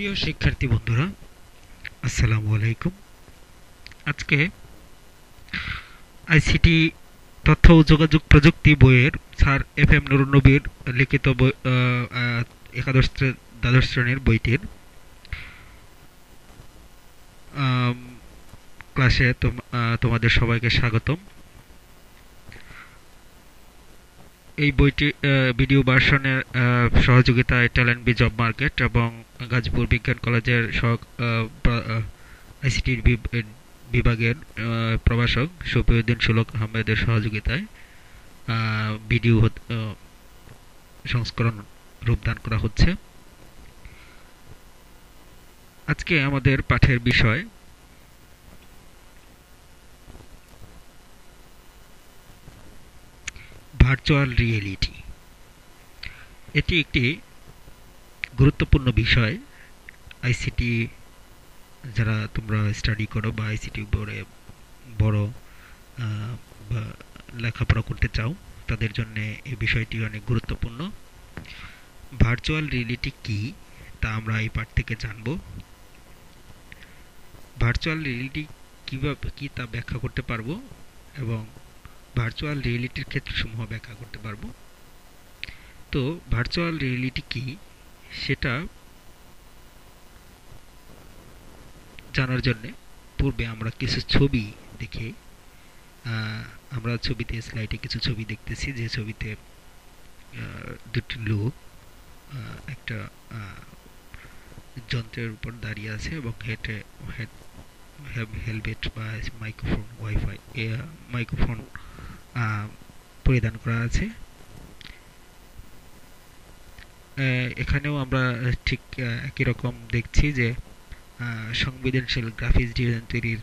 প্রিয় শিক্ষার্থী বন্ধুরা, আসসালামু আলাইকুম। আজকে আইসিটি তথ্য ও যোগাযোগ প্রযুক্তি বইয়ের স্যার এফ এম নুরনবীর লিখিত বই একাদশ দ্বাদশ শ্রেণির বইটির ক্লাসে তোমাদের সবাইকে স্বাগতম। এই বইটি ভিডিও ভার্সনের সহযোগিতায় ট্যালেন্ট বি জব মার্কেট এবং গাজীপুর বিজ্ঞান কলেজের আইসিটির বিভাগের প্রভাষক শফিউদ্দিন সুলক আহমেদের সহযোগিতায় ভিডিও সংস্করণ রূপদান করা হচ্ছে। আজকে আমাদের পাঠের বিষয় ভার্চুয়াল রিয়েলিটি এটি একটি গুরুত্বপূর্ণ বিষয়। আইসিটি যারা তোমরা স্টাডি করো বা আইসিটি বোর্ডে বড় বা লেখাপড়া করতে চাও, তাদের জন্য এই বিষয়টি অনেক গুরুত্বপূর্ণ। ভার্চুয়াল রিয়েলিটি কি, তা আমরা এই পাঠ থেকে জানব। ভার্চুয়াল রিয়েলিটি কীভাবে, কী তা ব্যাখ্যা করতে পারব এবং ভার্চুয়াল রিয়েলিটির ক্ষেত্রসমূহ ব্যাখ্যা করতে পারব। তো ভার্চুয়াল রিয়েলিটি কি? সেটা জানার জন্য পূর্বে আমরা কিছু ছবি দেখে। আমরা ছবিতে স্লাইডে কিছু ছবি দেখতেছি, যে ছবিতে দুটি লোক একটা যন্ত্রের উপর দাঁড়িয়ে আছে এবং হেটে হেড হেলমেট বা মাইক্রোফোন ওয়াইফাই মাইক্রোফোন পরিধান করা আছে। এখানেও আমরা ঠিক একই রকম দেখছি যে সংবেদনশীল গ্রাফিক্স ডিজাইন তৈরির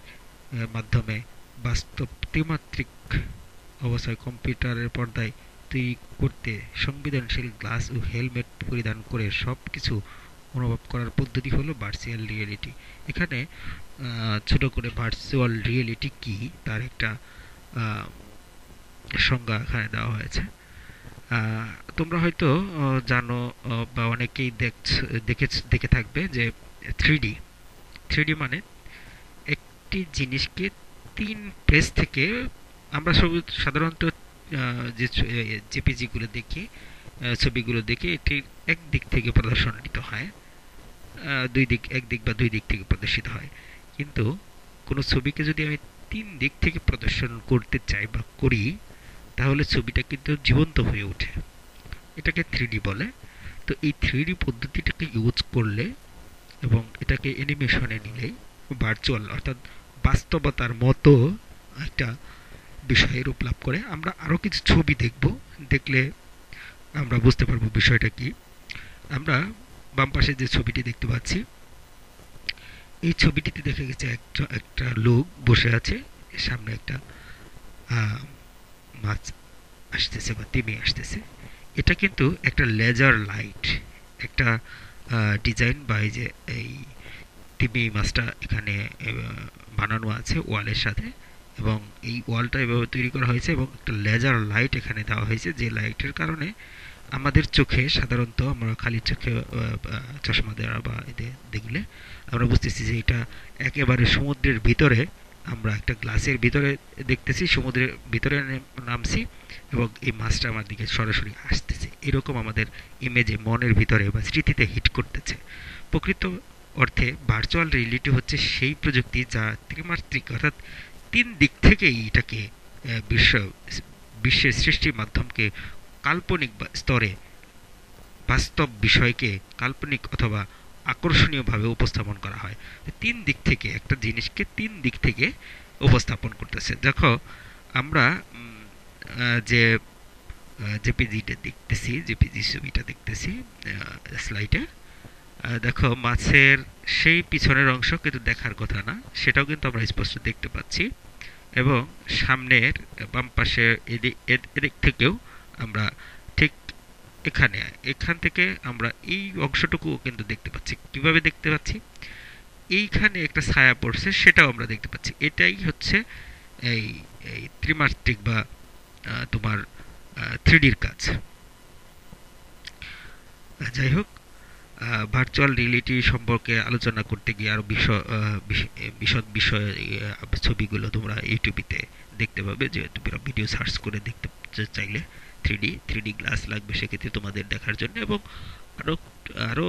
মাধ্যমে বাস্তব ত্রিমাত্রিক অবস্থায় কম্পিউটারের পর্দায় তৈরি করতে সংবেদনশীল গ্লাস ও হেলমেট পরিধান করে সব কিছু অনুভব করার পদ্ধতি হলো ভার্চুয়াল রিয়েলিটি এখানে ছোট করে ভার্চুয়াল রিয়েলিটি কি? তার একটা সংজ্ঞা এখানে দেওয়া হয়েছে। তোমরা হয়তো জানো বা অনেকেই দেখে দেখে থাকবে যে থ্রি ডি থ্রি মানে একটি জিনিসকে তিন পেজ থেকে আমরা সব, সাধারণত যে জেপিজিগুলো দেখি ছবিগুলো দেখে, এটি এক দিক থেকে প্রদর্শনিত হয় দুই দিক, এক দিক বা দুই দিক থেকে প্রদর্শিত হয়। কিন্তু কোনো ছবিকে যদি আমি তিন দিক থেকে প্রদর্শন করতে চাই বা করি তাহলে ছবিটা কিন্তু জীবন্ত হয়ে ওঠে। এটাকে থ্রি বলে। তো এই থ্রি পদ্ধতিটাকে ইউজ করলে এবং এটাকে অ্যানিমেশনে নিলে ভার্চুয়াল অর্থাৎ বাস্তবতার মতো একটা বিষয়ে রূপ লাভ করে। আমরা আরও কিছু ছবি দেখব। দেখলে আমরা বুঝতে পারব বিষয়টা কি। আমরা বাম পাশে যে ছবিটি দেখতে পাচ্ছি, এই ছবিটিতে দেখা গেছে একটা একটা লোক বসে আছে। সামনে একটা মাছ আসতেছে বা তিমি আসতেছে, এটা কিন্তু একটা লেজার লাইট, একটা ডিজাইন বা এই যে, এই তিমি মাছটা এখানে বানানো আছে ওয়ালের সাথে এবং এই ওয়ালটা এভাবে তৈরি করা হয়েছে এবং একটা লেজার লাইট এখানে দেওয়া হয়েছে যে লাইটের কারণে আমাদের চোখে সাধারণত আমরা খালি চোখে চশমা দেওয়া বা এতে দেখলে আমরা বুঝতেছি যে এটা একেবারে সমুদ্রের ভিতরে আমরা একটা গ্লাসের ভিতরে দেখতেছি, সমুদ্রের ভিতরে নামছি এবং এই মাছটা আমার দিকে সরাসরি আসতেছে। এরকম আমাদের ইমেজে মনের ভিতরে বা স্মৃতিতে হিট করতেছে। প্রকৃত অর্থে ভার্চুয়াল রিয়েলিটি হচ্ছে সেই প্রযুক্তি যা ত্রিমাত্রিক, অর্থাৎ তিন দিক থেকেই এটাকে বিশ্ব, বিশ্বের সৃষ্টির মাধ্যমকে কাল্পনিক স্তরে বাস্তব বিষয়কে কাল্পনিক অথবা আকর্ষণীয়ভাবে উপস্থাপন করা হয়। তিন দিক থেকে, একটা জিনিসকে তিন দিক থেকে উপস্থাপন করতেছে। দেখো, আমরা যে জেপিজিটা দেখতেছি, জেপিজি ছবিটা দেখতেছি স্লাইডে দেখো, মাছের সেই পিছনের অংশ কিন্তু দেখার কথা না, সেটাও কিন্তু আমরা স্পষ্ট দেখতে পাচ্ছি। এবং সামনের বাম পাশে এদিক এদিক থেকেও আমরা এখানে, এখান থেকে আমরা এই অংশটুকু কিন্তু দেখতে পাচ্ছি। কীভাবে দেখতে পাচ্ছি? এইখানে একটা ছায়া পড়ছে, সেটাও আমরা দেখতে পাচ্ছি। এটাই হচ্ছে এই এই ত্রিমাত্রিক বা তোমার থ্রিডির কাজ। যাই হোক ভার্চুয়াল রিয়েলিটি সম্পর্কে আলোচনা করতে গিয়ে আরও বিশদ বিষয়ে ছবিগুলো তোমরা ইউটিউবিতে দেখতে পাবে। যে তোমরা ভিডিও সার্চ করে দেখতে চাইলে। থ্রি ডি গ্লাস লাগবে সেক্ষেত্রে তোমাদের দেখার জন্য এবং আরও আরও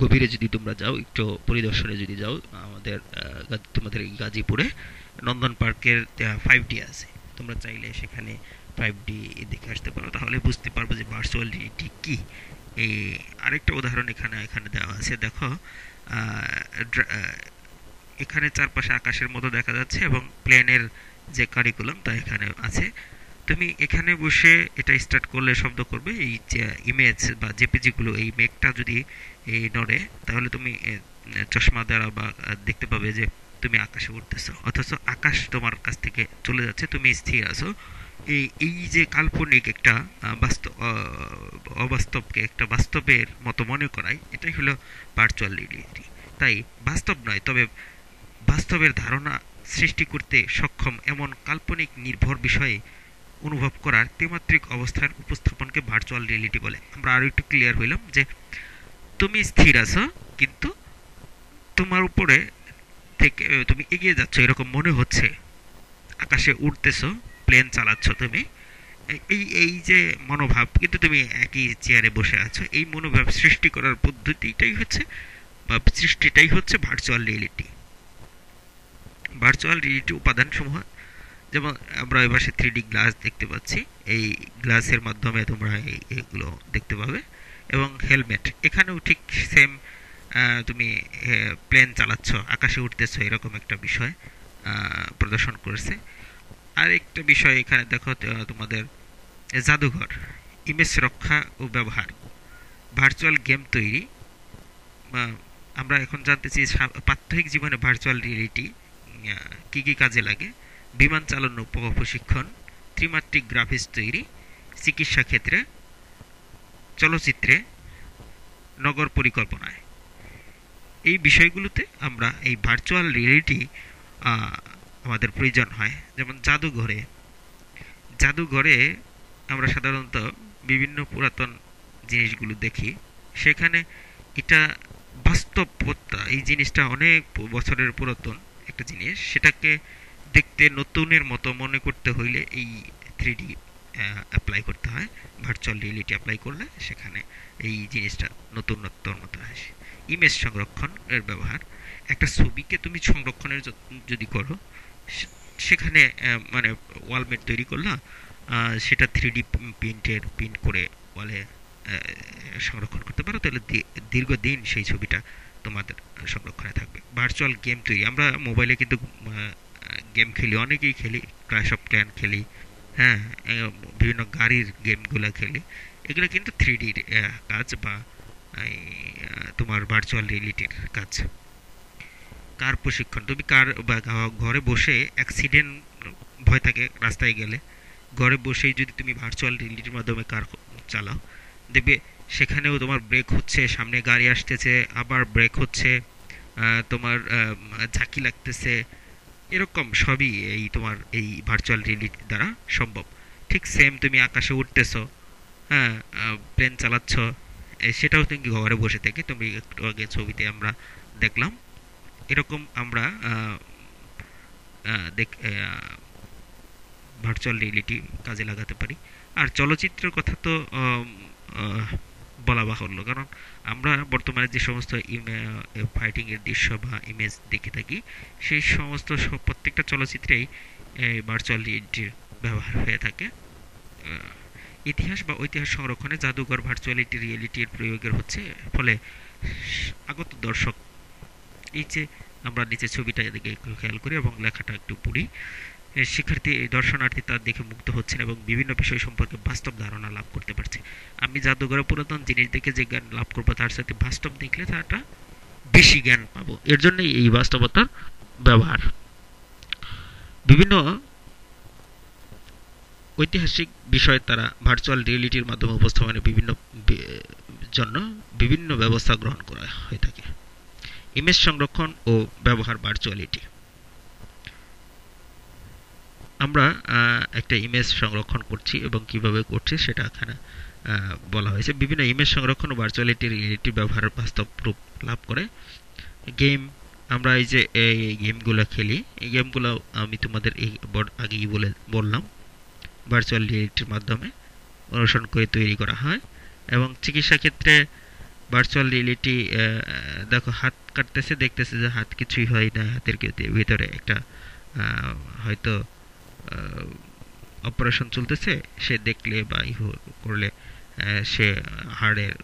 গভীরে যদি তোমরা যাও, একটু পরিদর্শনে যদি যাও, আমাদের তোমাদের গাজীপুরে নন্দন পার্কের ফাইভ ডি আছে। তোমরা চাইলে সেখানে ফাইভ ডি দেখে আসতে পারো। তাহলে বুঝতে পারব যে ভার্চুয়াল রিয়েলিটি কী। এই আরেকটা উদাহরণ এখানে এখানে দেওয়া আছে। দেখো এখানে চারপাশে আকাশের মতো দেখা যাচ্ছে এবং প্লেনের যে কারিকুলাম তা এখানে আছে। তুমি এখানে বসে এটা স্টার্ট করলে শব্দ করবে, এই ইমেজ বা জেপিজিগুলো এই মেঘটা যদি, এই নড়ে, তাহলে তুমি চশমা দ্বারা বা দেখতে পাবে যে তুমি আকাশে উঠতেছো অথচ আকাশ তোমার কাছ থেকে চলে যাচ্ছে, তুমি স্থির আছো। এই এই যে কাল্পনিক একটা বাস্তব অবাস্তবকে একটা বাস্তবের মতো মনে করায় এটাই হলো ভার্চুয়াল রিয়েলিটি তাই বাস্তব নয়, তবে বাস্তবের ধারণা সৃষ্টি করতে সক্ষম এমন কাল্পনিক নির্ভর বিষয়ে অনুভব করার ত্রিমাত্রিক অবস্থার উপস্থাপনকে ভার্চুয়াল রিয়েলিটি বলে। আমরা আরও একটু ক্লিয়ার হইলাম যে তুমি স্থির আছো, কিন্তু তোমার উপরে থেকে তুমি এগিয়ে যাচ্ছ, এরকম মনে হচ্ছে। আকাশে উঠতেছো প্লেন চালাচ্ছ তুমি। এই এই যে মনোভাব, কিন্তু তুমি একই চেয়ারে বসে আছো। এই মনোভাব সৃষ্টি করার পদ্ধতিটাই হচ্ছে, বা সৃষ্টিটাই হচ্ছে ভার্চুয়াল রিয়েলিটি ভার্চুয়াল রিয়েলিটি উপাদানসমূহ যেমন আমরা এ পাশে থ্রি গ্লাস দেখতে পাচ্ছি। এই গ্লাসের মাধ্যমে তোমরা এগুলো দেখতে পাবে। এবং হেলমেট এখানেও ঠিক সেম তুমি প্লেন চালাচ্ছ, আকাশে উঠতেছ এরকম একটা বিষয় প্রদর্শন করেছে। আরেকটা বিষয় এখানে দেখো তোমাদের, জাদুঘর ইমেজ রক্ষা ও ব্যবহার ভার্চুয়াল গেম তৈরি। আমরা এখন জানতে চাই প্রাত্যহিক জীবনে ভার্চুয়াল রিয়েলিটি কী কী কাজে লাগে? বিমান চালানো প্রশিক্ষণ, ত্রিমাত্রিক গ্রাফিক্স তৈরি, চিকিৎসা ক্ষেত্রে, চলচ্চিত্রে, নগর পরিকল্পনায়। এই বিষয়গুলোতে আমরা এই ভার্চুয়াল রিয়েলিটি আমাদের প্রয়োজন হয়। যেমন জাদুঘরে। জাদুঘরে আমরা সাধারণত বিভিন্ন পুরাতন জিনিসগুলো দেখি। সেখানে এটা বাস্তবতা এই জিনিসটা অনেক বছরের পুরাতন একটা জিনিস। সেটাকে দেখতে নতুনের মতো মনে করতে হইলে এই থ্রি ডি অ্যাপ্লাই করতে হয়। ভার্চুয়াল রিয়েলিটি অ্যাপ্লাই করলে সেখানে এই জিনিসটা নতুনত্বর মতো আসে। ইমেজ সংরক্ষণ এর ব্যবহার। একটা ছবিকে তুমি সংরক্ষণের যদি করো সেখানে মানে ওয়ালমেট তৈরি করলাম সেটা থ্রি ডি প্রিন্টের প্রিন্ট করে ওয়ালে সংরক্ষণ করতে পারো। তাহলে দীর্ঘদিন সেই ছবিটা তোমাদের সংরক্ষণে থাকবে। ভার্চুয়াল গেম তৈরি। আমরা মোবাইলে কিন্তু গেম খেলি, অনেকেই খেলি ক্লাস অফ ক্ল্যান খেলি হ্যাঁ বিভিন্ন গাড়ির গেমগুলো খেলি। এগুলো কিন্তু থ্রি ডির কাজ বা তোমার ভার্চুয়াল রিয়েলিটির কাজ। কার প্রশিক্ষণ? তুমি কার বা ঘরে বসে অ্যাক্সিডেন্ট ভয় থাকে রাস্তায় গেলে, ঘরে বসেই যদি তুমি ভার্চুয়াল রিয়েলিটির মাধ্যমে কার চালাও, দেখবে সেখানেও তোমার ব্রেক হচ্ছে, সামনে গাড়ি আসতেছে, আবার ব্রেক হচ্ছে তোমার ঝাঁকি লাগতেছে এরকম সবই এই তোমার এই ভার্চুয়াল রিয়েলিটির দ্বারা সম্ভব। ঠিক সেম তুমি আকাশে উঠতেছো হ্যাঁ প্লেন চালাচ্ছ সেটাও তুমি ঘরে বসে থেকে তুমি একটু আগে ছবিতে আমরা দেখলাম। এরকম আমরা দেখ ভার্চুয়াল রিয়েলিটি কাজে লাগাতে পারি। আর চলচ্চিত্রের কথা তো বলা বাহুল্য। কারণ আমরা বর্তমানে যে সমস্ত ফাইটিংয়ের দৃশ্য বা ইমেজ দেখে থাকি, সেই সমস্ত প্রত্যেকটা চলচ্চিত্রেই ভার্চুয়াল রিয়েলিটির ব্যবহার হয়ে থাকে। ইতিহাস বা ঐতিহাস সংরক্ষণে জাদুঘর ভার্চুয়ালিটি রিয়েলিটির প্রয়োগের হচ্ছে, ফলে আগত দর্শক, এই যে আমরা নিচে ছবিটা দিকে একটু খেয়াল করি এবং লেখাটা একটু পড়ি। শিক্ষার্থী, এই দর্শনার্থী তার দেখে মুগ্ধ হচ্ছেন এবং বিভিন্ন বিষয় সম্পর্কে বাস্তব ধারণা লাভ করতে পারছে। আমি জাদুঘরে পুরাতন জিনিস দেখে যে জ্ঞান লাভ করব, তার সাথে বাস্তব দেখলে তারটা বেশি জ্ঞান পাবো। এর জন্যই এই বাস্তবতার ব্যবহার। বিভিন্ন ঐতিহাসিক বিষয়ে তারা ভার্চুয়াল রিয়েলিটির মাধ্যমে উপস্থাপনের বিভিন্ন জন্য বিভিন্ন ব্যবস্থা গ্রহণ করা হয়ে থাকে। ইমেজ সংরক্ষণ ও ব্যবহার ভার্চুয়ালিটি আমরা একটা ইমেজ সংরক্ষণ করছি এবং কীভাবে করছি সেটা এখানে বলা হয়েছে। বিভিন্ন ইমেজ সংরক্ষণ ভার্চুয়ালিটি রিয়েলিটির ব্যবহার বাস্তব রূপ লাভ করে। গেম আমরা এই যে, এই গেমগুলো খেলি, এই গেমগুলো আমি তোমাদের এই আগেই বলে, বললাম। ভার্চুয়াল রিয়েলিটির মাধ্যমে অনুসরণ করে তৈরি করা হয় এবং চিকিৎসা ক্ষেত্রে ভার্চুয়াল রিয়েলিটি দেখো, হাত কাটতেছে, দেখতেছে যে হাত কিছুই হয় না, হাতের ভিতরে একটা হয়তো অপারেশন চলতেছে সে দেখলে বা ই করলে সে হাড়ের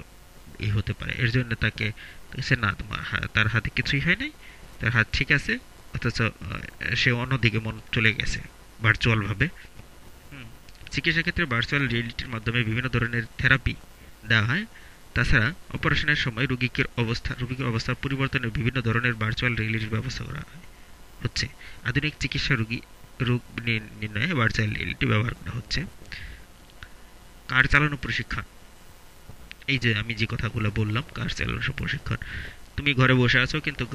ই হতে পারে। এর জন্য তাকে সে না তোমার তার হাতে কিছুই হয় নাই তার হাত ঠিক আছে অথচ সে অন্যদিকে মন চলে গেছে ভার্চুয়ালভাবে চিকিৎসা ক্ষেত্রে ভার্চুয়াল রিয়েলিটির মাধ্যমে বিভিন্ন ধরনের থেরাপি দেওয়া হয়। তাছাড়া অপারেশনের সময় রোগীকে অবস্থা রোগীর অবস্থার পরিবর্তনের বিভিন্ন ধরনের ভার্চুয়াল রিয়েলিটির ব্যবস্থা করা হয়। হচ্ছে আধুনিক চিকিৎসা রোগী রোগ নির্ণয়ে ভার্চুয়াল রিয়েলিটি ব্যবহার করা হচ্ছে। কার চালানো প্রশিক্ষণ? এই যে আমি যে কথাগুলো বললাম, কার চালানো প্রশিক্ষণ? তুমি ঘরে বসে আছো কিন্তু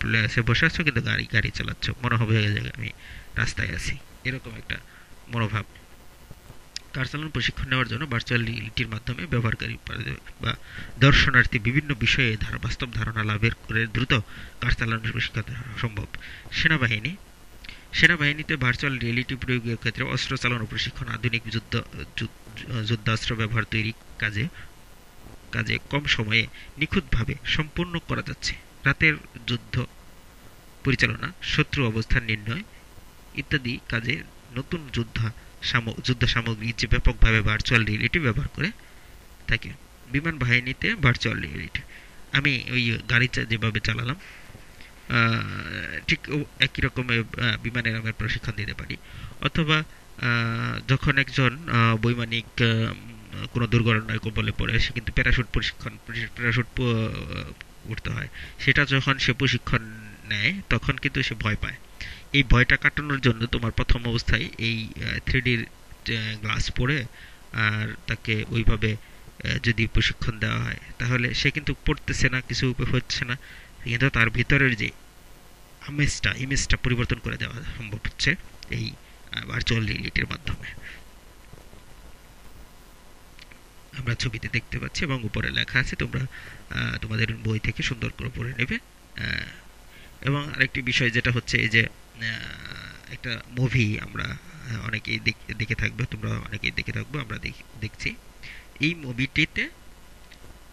প্লেসে বসে আছো কিন্তু গাড়ি গাড়ি চালাচ্ছ। মনে হবে আমি রাস্তায় আছি। এরকম একটা মনোভাব। কার চালানো প্রশিক্ষণ নেওয়ার জন্য ভার্চুয়াল রিয়েলিটির মাধ্যমে ব্যবহারকারী বা দর্শনার্থী বিভিন্ন বিষয়ে বাস্তব ধারণা লাভের করে দ্রুত কার চালানোর প্রশিক্ষণ সম্ভব। সেনাবাহিনী সেনাবাহিনীতে ভার্চুয়াল রিয়েলিটি প্রয়োগের ক্ষেত্রে অস্ত্র চালানো প্রশিক্ষণ আধুনিক যুদ্ধ যুদ্ধাস্ত্র ব্যবহার তৈরি কাজে কাজে কম সময়ে নিখুঁতভাবে সম্পূর্ণ করা যাচ্ছে। রাতের যুদ্ধ পরিচালনা, শত্রু অবস্থান নির্ণয় ইত্যাদি কাজে নতুন যোদ্ধা যুদ্ধ সামগ্রী যে ব্যাপকভাবে ভার্চুয়াল রিয়েলিটি ব্যবহার করে থাকে। বিমান বাহিনীতে ভার্চুয়াল রিয়েলিটি আমি ওই গাড়িটা যেভাবে চালালাম ঠিক একই রকমের বিমানের আমরা প্রশিক্ষণ দিতে পারি। অথবা যখন একজন বৈমানিক কোনো দুর্ঘটনায় কবলে পড়ে, সে কিন্তু প্যারাশুট প্রশিক্ষণ প্যারাশুট করতে হয়। সেটা যখন সে প্রশিক্ষণ নেয়, তখন কিন্তু সে ভয় পায়। এই ভয়টা কাটানোর জন্য তোমার প্রথম অবস্থায় এই থ্রিডির গ্লাস পরে আর তাকে ওইভাবে যদি প্রশিক্ষণ দেওয়া হয়, তাহলে সে কিন্তু পড়তেছে না, কিছু হচ্ছে না। কিন্তু তার ভিতরের যে আমেজটা ইমেজটা পরিবর্তন করে দেওয়া সম্ভব হচ্ছে এই ভার্চুয়াল রিয়েলিটির মাধ্যমে। আমরা ছবিতে দেখতে পাচ্ছি এবং উপরে লেখা আছে, তোমরা তোমাদের বই থেকে সুন্দর করে পড়ে নেবে। এবং আরেকটি বিষয় যেটা হচ্ছে এই যে একটা মুভি আমরা অনেকেই দেখে থাকবে তোমরা অনেকেই দেখে থাকব, আমরা দেখছি। এই মুভিটিতে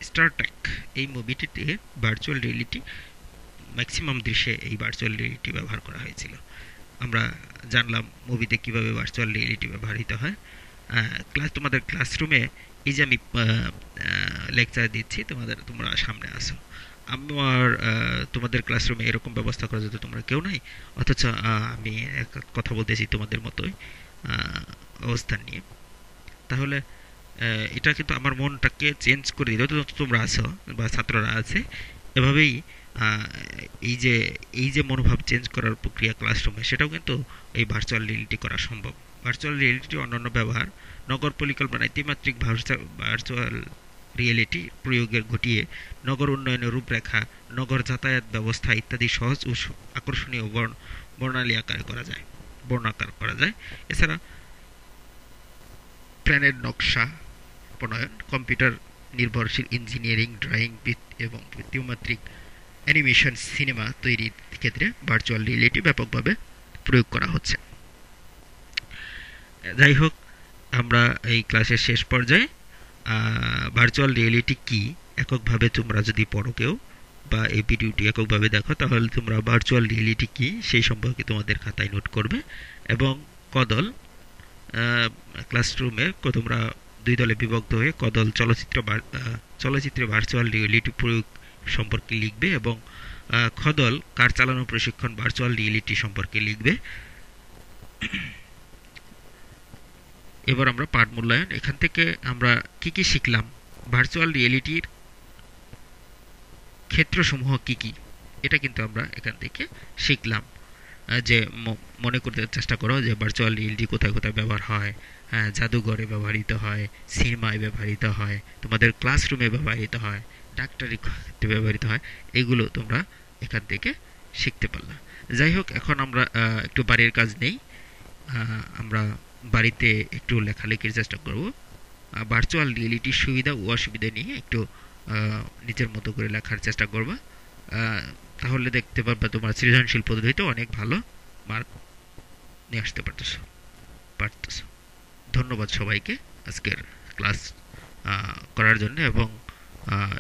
স্টার ট্রেক এই মুভিটিতে ভার্চুয়াল রিয়েলিটি ম্যাক্সিমাম দৃশ্যে এই ভার্চুয়াল রিয়েলিটি ব্যবহার করা হয়েছিল। আমরা জানলাম মুভিতে কীভাবে ভার্চুয়াল রিয়েলিটি ব্যবহৃত হয়। ক্লাস তোমাদের ক্লাসরুমে এই যে আমি লেকচার দিচ্ছি, তোমাদের, তোমরা সামনে আসো। আমার তোমাদের ক্লাসরুমে এরকম ব্যবস্থা করা যেত তোমরা কেউ নাই? অথচ আমি কথা বলতেছি তোমাদের মতোই অবস্থান নিয়ে। তাহলে এটা কিন্তু আমার মনটাকে চেঞ্জ করে দিল। যত তোমরা আছো বা ছাত্ররা আছে, এভাবেই এই যে এই যে মনোভাব চেঞ্জ করার প্রক্রিয়া ক্লাসরুমে সেটাও কিন্তু এই ভার্চুয়াল রিয়েলিটি করা সম্ভব। ভার্চুয়াল রিয়েলিটি অন্যান্য ব্যবহার, নগর পরিকল্পনায় ত্রিমাত্রিক ভার্চুয়াল রিয়েলিটি প্রয়োগের ঘটিয়ে নগর উন্নয়নের রূপরেখা, নগর যাতায়াত ব্যবস্থা ইত্যাদি সহজ ও আকর্ষণীয় বর্ণালী আকারে করা যায়, বর্ণাকার করা যায়। এছাড়া প্ল্যানের নকশা প্রণয়ন কম্পিউটার নির্ভরশীল ইঞ্জিনিয়ারিং, ড্রয়িং এবং ত্রিমাত্রিক অ্যানিমেশন, সিনেমা তৈরির ক্ষেত্রে ভার্চুয়াল রিয়েলিটি ব্যাপকভাবে প্রয়োগ করা হচ্ছে। যাই হোক, আমরা এই ক্লাসের শেষ পর্যায়ে ভার্চুয়াল রিয়েলিটি কি এককভাবে তোমরা যদি পড়ো কেউ বা এই ভিডিওটি এককভাবে দেখো, তাহলে তোমরা ভার্চুয়াল রিয়েলিটি কি সেই সম্পর্কে তোমাদের খাতায় নোট করবে এবং কদল ক্লাসরুমে তোমরা দুই দলে বিভক্ত হয়ে কদল চলচ্চিত্র চলচ্চিত্রে ভার্চুয়াল রিয়েলিটি প্রয়োগ সম্পর্কে লিখবে এবং খদল কার চালানো প্রশিক্ষণ ভার্চুয়াল রিয়েলিটি সম্পর্কে লিখবে। এবার আমরা পাঠ মূল্যায়ন। এখান থেকে আমরা কি কি শিখলাম? ভার্চুয়াল রিয়েলিটির ক্ষেত্রসমূহ কি কি? এটা কিন্তু আমরা এখান থেকে শিখলাম। যে মনে করতে চেষ্টা করো যে ভার্চুয়াল রিয়েলিটি কোথায় কোথায় ব্যবহার হয় হ্যাঁ জাদুঘরে ব্যবহৃত হয়, সিনেমায় ব্যবহৃত হয়, তোমাদের ক্লাসরুমে ব্যবহৃত হয়, ডাক্তারি ব্যবহৃত হয়, এগুলো তোমরা এখান থেকে শিখতে পারলাম যাই হোক, এখন আমরা একটু বাড়ির কাজ নেই আমরা বাড়িতে একটু লেখালেখির চেষ্টা করব। ভার্চুয়াল রিয়েলিটির সুবিধা ও অসুবিধা নিয়ে একটু নিজের মতো করে লেখার চেষ্টা করবা। তাহলে দেখতে পারবে তোমার সৃজনশীল পদ্ধতিতে অনেক ভালো। মার্ক নিয়ে আসতে পারতেছ। পারতেছ। ধন্যবাদ সবাইকে আজকের ক্লাস করার জন্য এবং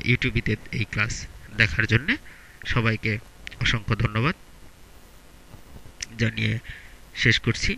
ইউটিউবিতে এই ক্লাস দেখার জন্য। সবাইকে অসংখ্য ধন্যবাদ। জানিয়ে শেষ করছি।